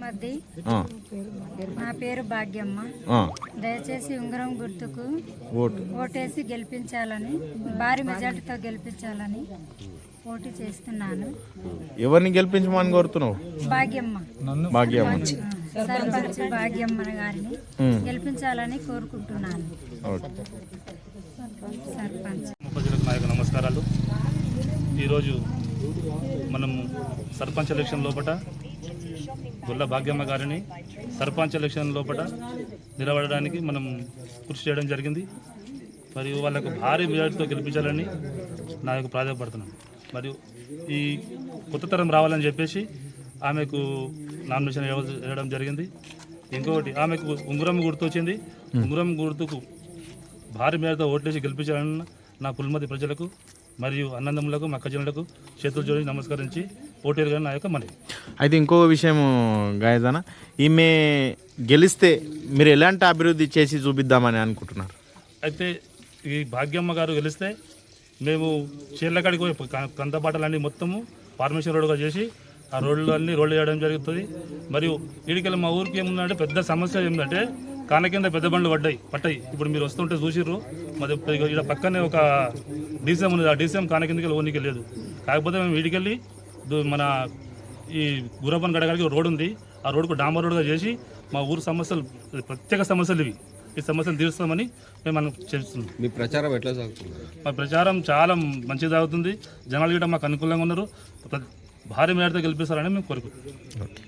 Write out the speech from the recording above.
మధ్య ఆ, నా పేరు భాగ్యమ్మ. ఆ, దయచేసి ఉంగరం గుర్తుకు ఓటు. ఓటేసి గెలిపించాలని భారీ మెజార్టీతో గెలిపించాలని పోటీ చేస్తున్నాను. ఎవరిని గెలిపించమని కోరుతున్నావు? భాగ్యమ్మ. భాగ్యమ్మ. సర్పంచ్ భాగ్యమ్మ గారిని గెలిపించాలని కోరుకుంటున్నాను. సర్పంచ్. నమస్కారాలు. ఈరోజు మనం సర్పంచ్ ఎలక్షన్ లోపల గొల్ల భాగ్యమ్మ గారిని సర్పంచ్ ఎలక్షన్ లోపల నిలబడడానికి మనం కృషి చేయడం జరిగింది. మరియు వాళ్ళకు భారీ మెజార్టీతో గెలిపించాలని నా యొక్క ప్రాధాన్యపడుతున్నాను. మరియు ఈ కొత్త తరం రావాలని చెప్పేసి ఆమెకు నామినేషన్ వేయడం జరిగింది. ఇంకొకటి ఆమెకు ఉంగరం గుర్తు వచ్చింది. ఉంగరం గుర్తుకు భారీ మేరతో ఓట్లేసి గెలిపించాలని నా పుల్మతి ప్రజలకు మరియు అన్నదమ్ములకు మక్కజనులకు చేతులు జోడించి నమస్కరించి ఓటేరుగా నా యొక్క మనవి అయితే ఇంకో విషయం గాయదాన ఈమె గెలిస్తే మీరు ఎలాంటి అభివృద్ధి చేసి చూపిద్దామని అనుకుంటున్నారు? అయితే ఈ భాగ్యమ్మ గారు గెలిస్తే మేము చీర్లకాడికి పోయి కందపాటలన్నీ మొత్తము ఫార్మేషన్ రోడ్డుగా చేసి ఆ రోడ్లు అన్నీ రోడ్లు చేయడం జరుగుతుంది. మరియు ఈడికెళ్ళి మా ఊరికి ఏముందంటే పెద్ద సమస్య ఏంటంటే కాన కింద పెద్ద బండ్లు పడ్డాయి పట్టాయి. ఇప్పుడు మీరు వస్తుంటే చూసిర్రు మరి ఇక్కడ పక్కనే ఒక డీసీఎం ఉంది ఆ డీసీఎం కాన కిందకి ఓనికి లేదు. కాకపోతే మేము వీడికెళ్ళి మన ఈ గురపన్ గడగాడికి రోడ్ ఉంది. ఆ రోడ్కు డాంబర్ రోడ్గా చేసి మా ఊరు సమస్యలు ప్రత్యేక సమస్యలు ఇవి. ఈ సమస్యలు తీరుస్తామని మేము మనం చేస్తున్నాం. మీ ప్రచారం ఎట్లా సాగుతుంది? మా ప్రచారం చాలా మంచిగా సాగుతుంది. జనాలు కూడా మాకు అనుకూలంగా ఉన్నారు. భారీ మేరతో గెలిపిస్తారని మేము కోరుకుంటున్నాం. ఓకే.